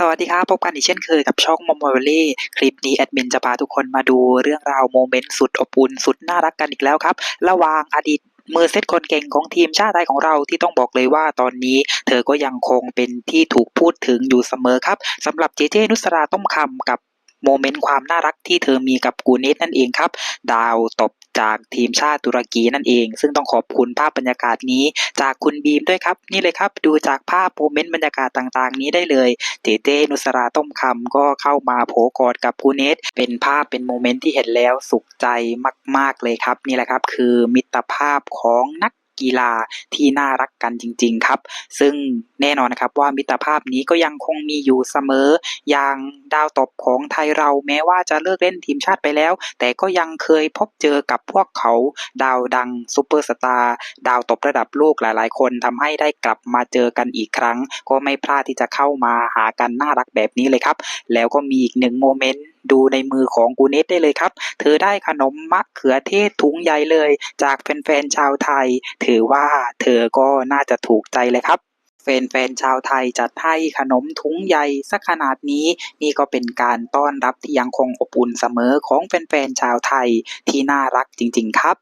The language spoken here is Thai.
สวัสดีครับพบกันอีกเช่นเคยกับช่องมอมวอลเล่คลิปนี้แอดมินจะพาทุกคนมาดูเรื่องราวโมเมนต์สุดอบอุ่นสุดน่ารักกันอีกแล้วครับ ระหว่างอดีตมือเซตคนเก่งของทีมชาติไทยของเราที่ต้องบอกเลยว่าตอนนี้ เธอก็ยังคงเป็นที่ถูกพูดถึงอยู่เสมอครับสำหรับเจเจนุสราต้มคำกับ โมเมนต์ความน่ารักที่เธอมีกับกูเนตนั่นเองครับ ดาวตบจากทีมชาติตุรกีนั่นเอง ซึ่งต้องขอบคุณภาพบรรยากาศนี้ จากคุณบีมด้วยครับ นี่เลยครับ ดูจากภาพโมเมนต์บรรยากาศต่างๆ นี้ได้เลย เจเจนุสราต้มคำก็เข้ามาโผกอดกับกูเนตเป็นภาพเป็นโมเมนต์ที่เห็นแล้วสุขใจมาก ๆเลยครับ นี่แหละครับ คือมิตรภาพของนัก กีฬาที่น่ารักกันจริง ๆ ครับ ซึ่งแน่นอนนะครับว่ามิตรภาพนี้ก็ยังคงมีอยู่เสมอ อย่างดาวตบของไทยเราแม้ว่าจะเลิกเล่นทีมชาติไปแล้ว แต่ก็ยังเคยพบเจอกับพวกเขาดาวดังซูเปอร์สตาร์ดาวตบระดับโลกหลาย ๆ คนทำให้ได้กลับมาเจอกันอีกครั้ง ก็ไม่พลาดที่จะเข้ามาหากันน่ารักแบบนี้เลยครับ แล้วก็มีอีกหนึ่งโมเมนต์ ดูในมือของกูเนตได้เลยครับ เธอได้ขนมมะเขือเทศถุงใหญ่เลย จากแฟนๆชาวไทย ถือว่าเธอก็น่าจะถูกใจเลยครับแฟนๆชาวไทยจัดให้ขนมถุงใหญ่สักขนาดนี้ นี่ก็เป็นการต้อนรับที่ยังคงอบอุ่นเสมอของแฟนๆชาวไทยที่น่ารักจริง ๆ ครับ